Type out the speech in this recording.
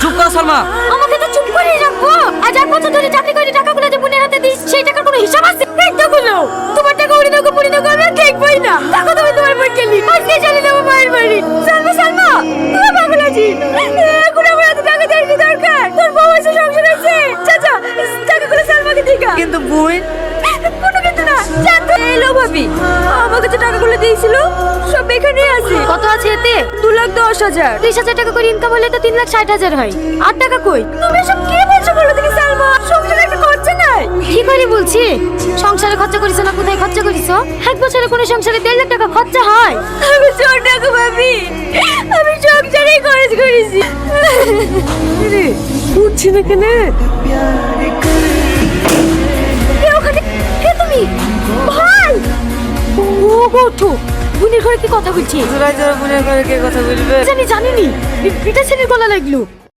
চুপ কর সালমা আমাকে তো চুপ করে রাখব আজ এক বছর ধরে চাকরি করে টাকাগুলো যে বোনের হাতে দিস সেই টাকার কোনো হিসাব আছে? এই টাকাগুলো তোমার টাকা উড়ি দাও পুরি দাও আমি আর দেখবই না। টাকা তুমি তোমার বোন গেলি আজকে চলে যাব মায়ের বাড়ি। সালমা সালমা তুমি পাগল আছি? এখন আমার এত টাকা কি দরকার। তোর বউ আছে সংসার আছে। চাচা টাকাগুলো সালমাকে দিগা। কিন্তু বই কোনো কিন্তু না। আমাকে যে টাকাগুলো দিয়েছিল? সব এখানেই আছে। কত আছে এতে? দু লাখ দশ হাজার। বিশ হাজার টাকা করে ইনকাম হলে তো তিন লাখ ষাট হাজার হয়। আট টাকা কই? তুমি সব কি বলছো বলো তুমি সালমা? সংসারে একটা খরচা নাই? কি করে বলছি? সংসারে খরচা করিস না কোথায় খরচা করিস এক বছরে কোনো সংসারে দেড় লাখ টাকা খরচা হয়। আমি চোর টাকা ভাবি। আমি সংসারে খরচ করেছি। রে উঠছি না কেন? ও গোঠো বোনের ঘরে কি কথা বলছি? কে কথা বলবে? জানি জানিনি। এটা ছেলের গলা লাগল।